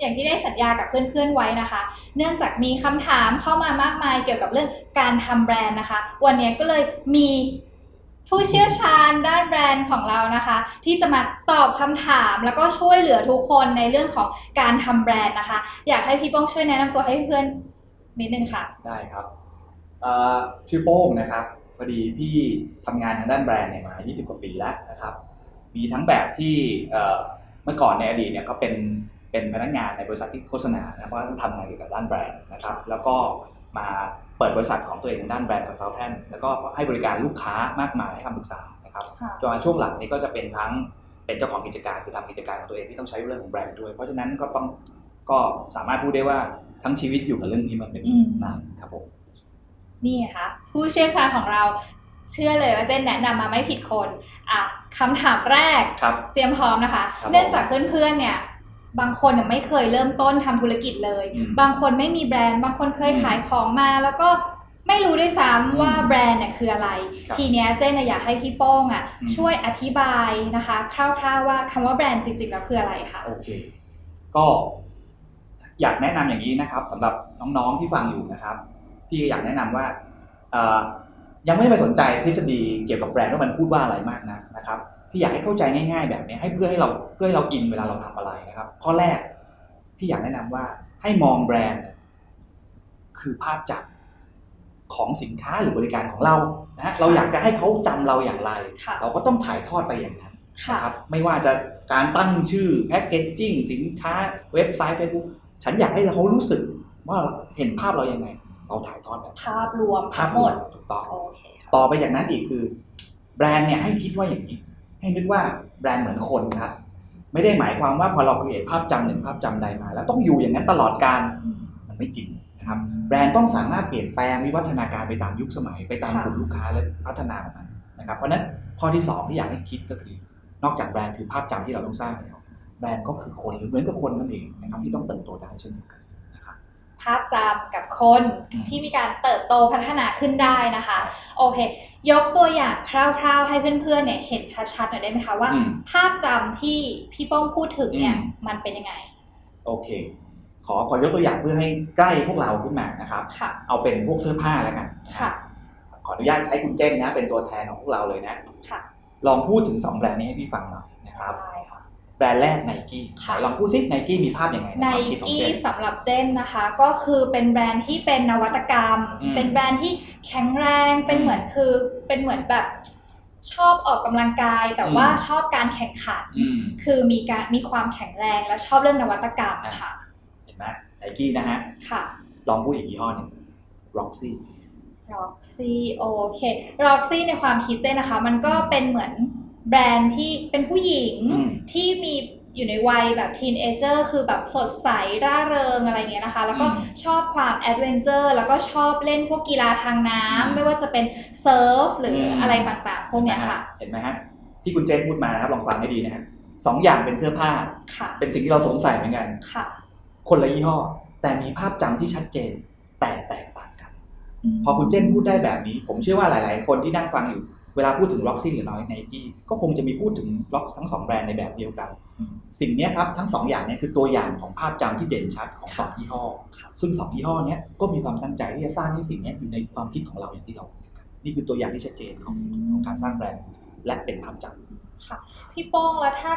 อย่างที่ได้สัญญากับเพื่อนๆไว้นะคะ เนื่องจากมีคำถามเข้ามามากมายเกี่ยวกับเรื่องการทำแบรนด์นะคะ วันนี้ก็เลยมีผู้เชี่ยวชาญด้านแบรนด์ของเรานะคะ ที่จะมาตอบคำถามแล้วก็ช่วยเหลือทุกคนในเรื่องของการทำแบรนด์นะคะ อยากให้พี่ป้องช่วยแนะนำตัวให้เพื่อนนิดนึงค่ะ ได้ครับชื่อโป้งนะครับพอดีพี่ทำงานทางด้านแบรนด์เนี่ยมา 20 กว่าปีแล้วนะครับ มีทั้งแบบที่เอ่อเมื่อก่อนในอดีตเนี่ยก็เป็น เป็นพนักงานในบริษัทที่โฆษณานะเพราะว่าต้องทำงานเกี่ยวกับด้านแบรนด์นะครับแล้วก็มาเปิดบริษัทของตัวเองทางด้านแบรนด์คอนซัลแทนแล้วก็ให้บริการลูกค้ามากมายให้คำปรึกษานะครับค่ะจนมาช่วงหลังนี้ก็จะเป็นทั้งเป็นเจ้าของกิจการคือทำกิจการของตัวเองที่ต้องใช้เรื่องของแบรนด์ด้วย เพราะฉะนั้นก็ต้องก็สามารถพูดได้ว่าทั้งชีวิตอยู่กับเรื่องนี้มันเป็นอืมนานครับผมนี่ไงคะผู้เชี่ยวชาญของเราเชื่อเลยว่าเจนแนะนำมาไม่ผิดคนอะคำถามแรกครับเตรียมพร้อมนะคะครับผมเนื่องจากเพื่อนๆเนี่ย บางคนเนี่ยไม่เคยเริ่มต้นทำธุรกิจเลยอืมบางคนไม่มีแบรนด์ บางคนเคยอืมขายของมา แล้วก็ไม่รู้ด้วยซ้ำว่าอืมแบรนด์เนี่ยคืออะไรครับทีเนี้ยเจนน่ะอยากให้พี่โป้งอะอืมช่วยอธิบายนะคะ คร่าวๆว่าคำว่าแบรนด์จริงๆแล้วคืออะไรคะโอเค ก็อยากแนะนำอย่างนี้นะครับสำหรับน้องๆที่ฟังอยู่นะครับ พี่ก็อยากแนะนำว่าเอ่อยังไม่ไปสนใจทฤษฎีเกี่ยวกับแบรนด์ว่ามันพูดว่าอะไรมากนะนะครับ พี่อยากให้เข้าใจง่าย ๆ แบบนี้ให้เพื่อให้เราเพื่อให้เราอินเวลาเราทำอะไรนะครับ ข้อแรกพี่อยากแนะนำว่าให้มองแบรนด์เนี่ยคือภาพจำของสินค้าหรือบริการของเรานะฮะเราอยากจะให้เขาจำเราอย่างไรค่ะเราก็ต้องถ่ายทอดไปอย่างนั้นค่ะนะครับไม่ว่าจะการตั้งชื่อแพ็กเกจจิ้งสินค้าเว็บไซต์ Facebook ฉันอยากให้เขารู้สึกว่าเห็นภาพเรายังไง เราถ่ายทอดแบบภาพรวมภาทั้พงหมดถูกต้องโอเคค่ะต่อไปจากนั้นอีกคือ แบรนด์เนี่ยให้คิดว่าอย่างนี้ ให้นึกว่าแบรนด์เหมือนคนครับ ไม่ได้หมายความว่าพอเราเห็นภาพจำหนึ่งภาพจำใดมา แล้วต้องอยู่อย่างนั้นตลอดการมันไม่จริงนะครับ แบรนด์ต้องสามารถเปลี่ยนแปลงวิวัฒนาการไปตามยุคสมัย ไปตามกลุ่มลูกค้าและพัฒนาของมันนะครับเพราะนั้นข้อที่สองที่อยากให้คิดก็คือนอกจากแบรนด์คือภาพจำที่เราต้องสร้างแล้วแบรนด์ก็คือคนหรือเหมือนกับคนนั่นเองนะครับที่ต้องเติบโตได้เช่นเดียวกันาพจำกับคนอืมที่มีการเติบโตพัฒนาขึ้นได้นะคะ โอเค ยกตัวอย่างคร่าวๆ ให้เพื่อนๆเนี่ยเห็นชัดๆหน่อยได้ไหมคะว่าอืมภาพจำที่พี่ป้องพูดถึงเนี่ยอืมมันเป็นยังไง โอเค ขอขอยกตัวอย่างเพื่อให้ใกล้พวกเราขึ้นมานะครับค่ะเอาเป็นพวกเสื้อผ้าแล้วกันค่ะขออนุญาตใช้คุณเจ้นนะ เป็นตัวแทนของพวกเราเลยนะค่ะลองพูดถึง2แบรนด์นี้ให้พี่ฟังหน่อยนะครับได้ค่ะ แบรนด์แรกไนกี้ค่ะ ลองพูดซิไนกี้มีภาพยังไงไนในความคิดของกี้เจน สำหรับเจนนะคะ ก็คือเป็นแบรนด์ที่เป็นนวัตกรรม อืมเป็นแบรนด์ที่แข็งแรงเป็นอืมเหมือนคือเป็นเหมือนแบบชอบออกกำลังกาย แต่อืมว่าชอบการแข่งขัน อืม คือมีการมีความแข็งแรงและชอบเรื่องนวัตกรรมนะคะเห็นไหมไนกี้นะฮะ ค่ะ ลองพูดอีกยี่ห้อหนึ่ง Roxy Roxy โอเค Roxy ในความคิดเจนนะคะ มันก็เป็นเหมือน แบรนด์ที่เป็นผู้หญิงอืมที่มีอยู่ในวัยแบบทีนเอเจอร์คือแบบสดใส ร่าเริงอะไรเงี้ยนะคะ แล้วก็อืมชอบความแอดเวนเจอร์แล้วก็ชอบเล่นพวกกีฬาทางน้อืมำไม่ว่าจะเป็นเซิร์ฟหรืออมอะไรต่างๆพวกเนี้ยค่ะ เห็นไหมฮะ ที่คุณเจนพูดมานะครับลองฟังให้ดีนะฮะสองอย่างเป็นเสื้อผ้าค่ะเป็นสิ่งที่เราสวมใส่เหมือนกันค่ะ คนละยี่ห้อ แต่มีภาพจำที่ชัดเจนแต่แตกต่างกันมพอคุณเจนพูดได้แบบนี้ ผมเชื่อว่าหลาย ๆ คนที่นั่งฟังอยู่ เวลาพูดถึง Roxy หรือ Nike ก็คงจะมีพูดถึง Rox ทั้งสองแบรนด์ในแบบเดียวกันอืมสิ่งเนี้ยครับทั้งสองอย่างเนี้คือตัวอย่างของภาพจำที่เด่นชัดของสองยี่ห้อ ซึ่งสองยี่ห้อเนี้ยก็มีความตั้งใจที่จะสร้างให้สิ่งเนี้ยอยู่ในความคิดของเราอย่างที่เราพูดกันนี่คือตัวอย่างที่ชัดเจนของของการสร้างแบรนด์และเป็นภาพจำพี่โป้งแล้วถ้า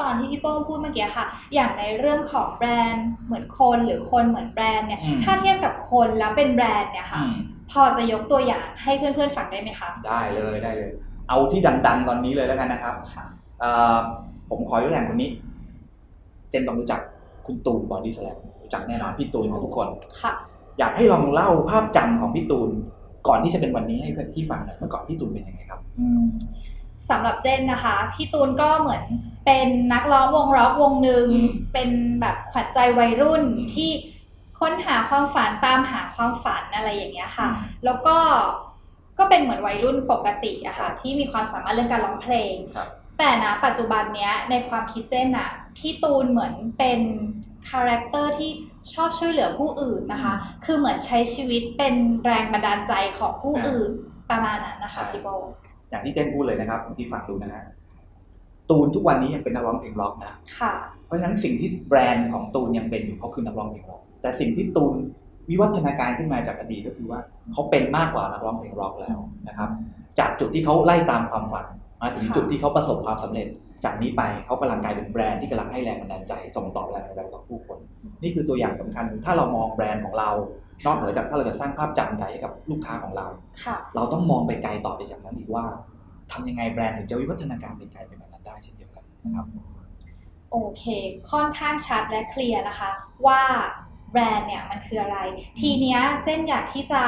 ตอนที่พี่โป้งพูดเมื่อกี้ค่ะ อย่างในเรื่องของแบรนด์เหมือนคนหรือคนเหมือนแบรนด์เนี่ยอืมถ้าเทียบกับคนแล้วเป็นแบรนด์เนี่ยค่ะอืม พอจะยกตัวอย่างให้เพื่อนๆฟังได้ไหมคะ ได้เลยได้เลย เอาที่ดังๆตอนนี้เลยแล้วกันนะครับค่ะเอ่อผมขอยกตัวอย่างคนนี้ เจนต้องรู้จักคุณตูนบอดี้สแลมรู้จักแน่นอนพี่ตูนของทุกคนค่ะอยากให้ลองเล่าภาพจำของพี่ตูนก่อนที่จะเป็นวันนี้ให้พี่ฟังหน่อยเมื่อก่อนพี่ตูนเป็นยังไงครับอืมสำหรับเจนนะคะ พี่ตูนก็เหมือนเป็นนักร้องวงร็อกวงหนึ่งอืมเป็นแบบขวัญใจวัยรุ่นอืมที่ ค้นหาความฝันตามหาความฝันอะไรอย่างเงี้ยค่ะ แล้วก็ก็เป็นเหมือนวัยรุ่นปกติอะค่ะครับที่มีความสามารถเรื่องการร้องเพลงครับแต่นะปัจจุบันเนี้ยในความคิดเจนอะพี่ตูนเหมือนเป็นคาแรคเตอร์ที่ชอบช่วยเหลือผู้อื่นนะคะ คือเหมือนใช้ชีวิตเป็นแรงบันดาลใจของผู้อ่าอื่นประมาณนั้นนะคะใช่พี่โบอย่างที่เจนพูดเลยนะครับที่ฟังดูนะฮะตูนทุกวันนี้ยังเป็นนักร้องเพลงร็อกนะ ค่ะราะฉะนั้นสิ่งที่แบรนด์ของตูนยังเป็นอยู่เขาคือนักร้องเพลงร็อก แต่สิ่งที่ตูนวิวัฒนาการขึ้นมาจากอดีตก็คือว่าเขาเป็นมากกว่านักร้องเพลงร็อกแล้วนะครับ จากจุดที่เขาไล่ตามความฝันมาถึงค่ะจุดที่เขาประสบความสำเร็จ จากนี้ไปเขากำลังกลายเป็นแบรนด์ที่กำลังให้แรงบันดาลใจ ส่งต่อแรงบันดาลใจต่อผู้คน นี่คือตัวอย่างสำคัญถ้าเรามองแบรนด์ของเรา นอกเหนือจากถ้าเราจะสร้างภาพจำใจให้กับลูกค้าของเราค่ะเราต้องมองไปไกลต่อไปจากนั้นอีกว่าทำยังไงแบรนด์ถึงจะวิวัฒนาการไปไกลเป็นแบบนั้นได้เช่นเดียวกันนะครับโอเค ค่อนข้างชัดและเคลียร์นะคะว่า แบรนด์เนี่ยมันคืออะไร ทีเนี้ยเจนอยากที่จะ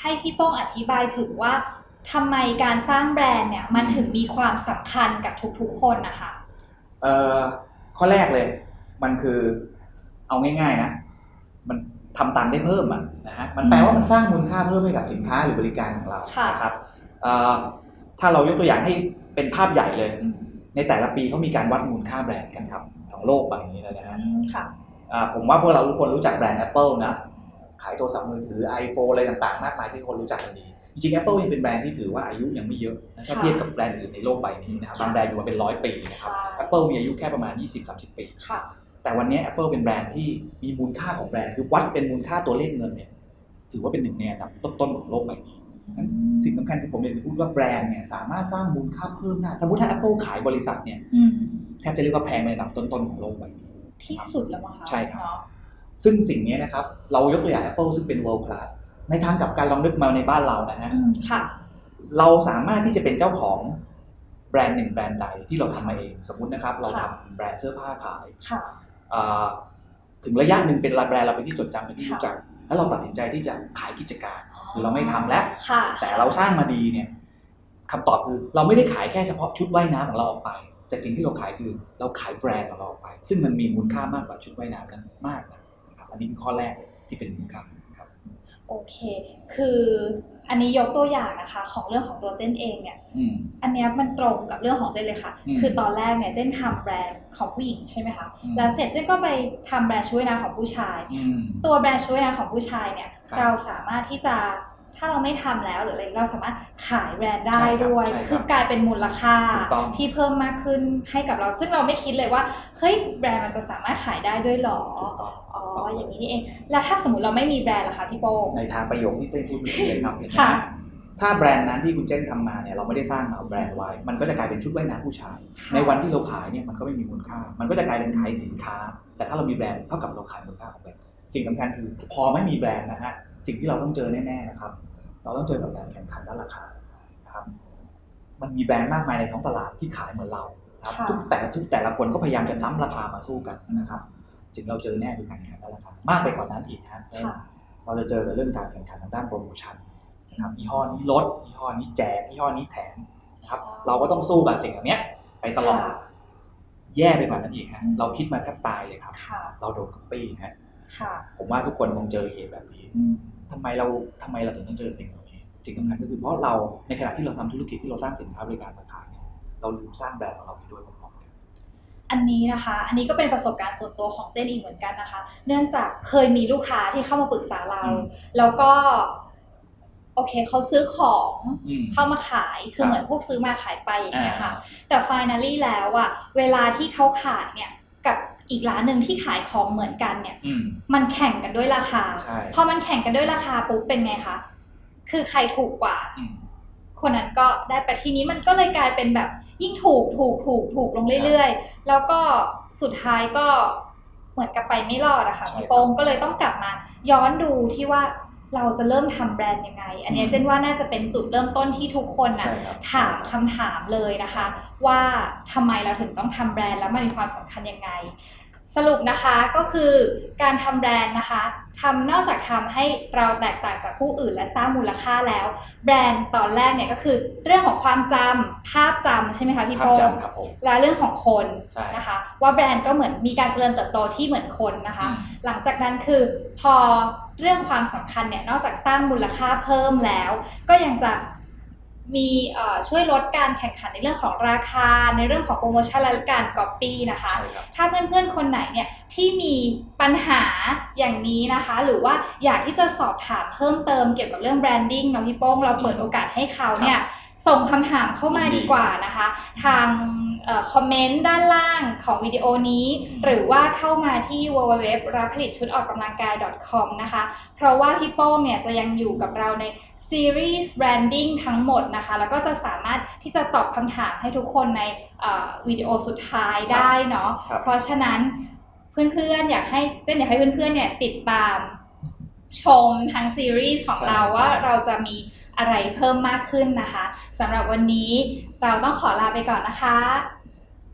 ให้พี่โป้งอธิบายถึงว่าทำไมการสร้างแบรนด์เนี่ยมันถึงมีความสำคัญกับทุกๆคนนะคะเอ่อข้อแรกเลย มันคือเอาง่ายๆนะ มันทำตังค์ได้เพิ่มอะนะฮะมันแปลว่ามันสร้างมูลค่าเพิ่มให้กับสินค้าหรือบริการของเราค่ะนะครับเอ่อถ้าเรายกตัวอย่างให้เป็นภาพใหญ่เลย ในแต่ละปีเขามีการวัดมูลค่าแบรนด์กันครับของโลกใบนี้เลยนะฮะอืมค่ะอ่า ผมว่าพวกเราทุกคนรู้จักแบรนด์ Apple นะขายโทรศัพท์มือถือ iPhone อะไรต่างๆ มากมายที่คนรู้จักกันดี จริงๆ Apple ยังเป็นแบรนด์ที่ถือว่าอายุยังไม่เยอะนะถ้าค่ะเทียบกับแบรนด์อื่นในโลกใบนี้นะครับค่ะบางแบรนด์อยู่มาเป็นร้อยปีนะครับใช่ Apple มีอายุแค่ประมาณ 20-30 ปีค่ะแต่วันนี้ Apple เป็นแบรนด์ที่มีมูลค่าของแบรนด์คือวัดเป็นมูลค่าตัวเลขเงินเนี่ยถือว่าเป็นหนึ่งในอันดับต้นๆของโลกใบนี้งั้นสิ่งสำคัญที่ผมอยากจะพูดว่าแบรนด์เนี่ยสามารถสร้างมูลค่าเพิ่มได้สมมติถ้า Apple ขายบริษัทเนี่ยอืมแทบจะเรียกว่าแพงในอันดับต้นๆของโลกใบนี้ ที่สุดแล้วมั้งคะใช่ครับเนาะซึ่งสิ่งนี้นะครับ เรายกตัวอย่าง Apple ซึ่งเป็น world class ในทางกลับการลองนึกมาในบ้านเรานะฮะอืมค่ะเราสามารถที่จะเป็นเจ้าของแบรนด์หนึ่งแบรนด์ใดที่เราทำมาเอง สมมตินะครับ เราทำแบรนด์เสื้อผ้าขายค่ะอ่าถึงระยะหนึ่งเป็นแบรนด์เราเป็นที่จดจำเป็นที่ค่ะรู้จัก แล้วเราตัดสินใจที่จะขายกิจการคือเราไม่ทำแล้วค่ะแต่เราสร้างมาดีเนี่ยคำตอบคือเราไม่ได้ขายแค่เฉพาะชุดว่ายน้ำของเราออกไป แต่สิ่งที่เราขายคือเราขายแบรนด์ของเราออกไป ซึ่งมันมีมูลค่ามากกว่าชุดว่ายน้ำนั้นมากนะครับอันนี้คือข้อแรกเลยที่เป็นมูลค่าครับโอเค คืออันนี้ยกตัวอย่างนะคะ ของเรื่องของตัวเจนเองเนี่ยอืมอันเนี้ยมันตรงกับเรื่องของเจนเลยค่ะอืมคือตอนแรกเนี่ยเจนทำแบรนด์ของผู้หญิงใช่ไหมคะอืมแล้วเสร็จเจนก็ไปทำแบรนด์ช่วยนะของผู้ชายอืมตัวแบรนด์ช่วยนะของผู้ชายเนี่ยครับเราสามารถที่จะ ถ้าเราไม่ทำแล้วหรืออะไรเราสามารถขายแบรนด์ได้ใช่ครับด้วยใช่ครับคือกลายเป็นมูลค่าถูกต้องที่เพิ่มมากขึ้นให้กับเรา ซึ่งเราไม่คิดเลยว่าเฮ้ยแบรนด์มันจะสามารถขายได้ด้วยหรอถูกต้องอ๋ออย่างนี้นี่เอง แล้วถ้าสมมติเราไม่มีแบรนด์ล่ะคะพี่โป้งในทางประโยคที่เต้นพูดเมื่อกี้เลยครับเห็นไหมค่ะฮะถ้าแบรนด์นั้นที่คุณเจนทำมาเนี่ยเราไม่ได้สร้างมาเอาแบรนด์ไว้ มันก็จะกลายเป็นชุดว่ายน้ำผู้ชาย ในวันที่เราขายเนี่ยมันก็ไม่มีมูลค่า มันก็จะกลายเป็นขายสินค้า แต่ถ้าเรามีแบรนด์เท่ากับเราขายมูลค่าของแบรนด์ สิ่งสำคัญคือพอไม่มีแบรนด์นะฮะสิ่งที่เราต้องเจอแน่ๆนะครับ เราต้องเจอกับการแข่งขันด้านราคานะครับมันมีแบรนด์มากมายในท้องตลาดที่ขายเหมือนเรานะครับค่ะทุกแต่ทุกแต่ละคนก็พยายามจะน้ำราคามาสู้กันนะครับสิ่งเราเจอแน่คือการแข่งขันด้านราคามากไปกว่านั้นอีกนะค่ะเราจะเจอกับเรื่องการแข่งขันทางด้านโปรโมชั่นนะครับยี่ห้อนี้ลดยี่ห้อนี้แจกยี่ห้อนี้แถมนะครับ เราก็ต้องสู้กับสิ่งเหล่านี้ไปตลอดค่ะแย่ไปกว่านั้นอีกฮะอืมเราคิดมาแทบตายเลยครับค่ะเราโดนก๊อปปี้ฮะค่ะ ผมว่าทุกคนคงเจอเหตุแบบนี้อืมทำไมเราทำไมเราถึงต้องเจอสิ่งเหล่านี้สิ่งสำคัญก็คือเพราะเราในขณะที่เราทำธุรกิจที่เราสร้างสินค้าบริการมาขายเนี่ยเราลืมสร้างแบรนด์ของเราไปด้วยพร้อมๆกันอันนี้นะคะ อันนี้ก็เป็นประสบการณ์ส่วนตัวของเจนอีกเหมือนกันนะคะ เนื่องจากเคยมีลูกค้าที่เข้ามาปรึกษาเราอืมแล้วก็โอเคเขาซื้อของอืมเข้ามาขายคืครัอบเหมือนพวกซื้อมาขายไปอย่างอ่าเงี้ยค่ะ แต่ finally แล้วอะเวลาที่เขาขายเนี่ยกับ อีกร้านหนึ่งที่ขายของเหมือนกันเนี่ยอืมมันแข่งกันด้วยราคาใช่พอมันแข่งกันด้วยราคาปุ๊บเป็นไงคะคือใครถูกกว่าอืมคนนั้นก็ได้แต่ทีนี้มันก็เลยกลายเป็นแบบยิ่งถูกถูกถูกถูกลงเรื่อยๆ แล้วก็สุดท้ายก็เหมือนกับไปไม่รอดอะค่ะใช่พี่โป้งครับก็เลยต้องกลับมา ย้อนดูที่ว่า เราจะเริ่มทำแบรนด์ยังไง อันเนี้ยอืมเจนว่าน่าจะเป็นจุดเริ่มต้นที่ทุกคนน่ะใช่ครับถามคำถามเลยนะคะ ว่าทำไมเราถึงต้องทำแบรนด์แล้วมันมีความสำคัญยังไง สรุปนะคะก็คือการทำแบรนด์นะคะทำนอกจากทำให้เราแตกต่างจากผู้อื่นและสร้างมูลค่าแล้ว แบรนด์ตอนแรกเนี่ยก็คือเรื่องของความจำภาพจำใช่ไหมคะพี่ภาพโป้งจำครับผมและเรื่องของคนใช่นะคะว่าแบรนด์ก็เหมือนมีการเจริญเติบโตที่เหมือนคนนะคะอืมหลังจากนั้นคือพอเรื่องความสำคัญเนี่ยนอกจากสร้างมูลค่าเพิ่มแล้ว ก็ยังจะ มีเอ่อช่วยลดการแข่งขันในเรื่องของราคา ในเรื่องของโปรโมชั่นและการก๊อปปี้นะคะใช่ครับถ้าเพื่อนๆคนไหนเนี่ยที่มีปัญหาอย่างนี้นะคะ หรือว่าอยากที่จะสอบถามเพิ่มเติมเกี่ยวกับเรื่องแบรนดิ้งเนาะพี่โป้งเราเปิดโอกาสให้เขาเนี่ย ส่งคำถามเข้ามาดีกว่านะคะ ทางคอมเมนต์ด้านล่างของวิดีโอนี้อืมหรือว่าเข้ามาที่ www รับผลิตชุดออกกำลังกาย .com นะคะ เพราะว่าพี่โป้งเนี่ยจะยังอยู่กับเราในซีรีส์ branding ทั้งหมดนะคะ แล้วก็จะสามารถที่จะตอบคำถามให้ทุกคนในเอ่อวิดีโอสุดท้ายได้เนาะครับเพราะฉะนั้นเพื่อนๆอยากให้เจนอยากให้เพื่อนๆเนี่ยติดตามชมทางซีรีส์ของใช่เราใช่ว่าเราจะมี อะไรเพิ่มมากขึ้นนะคะสำหรับวันนี้เราต้องขอลาไปก่อนนะคะ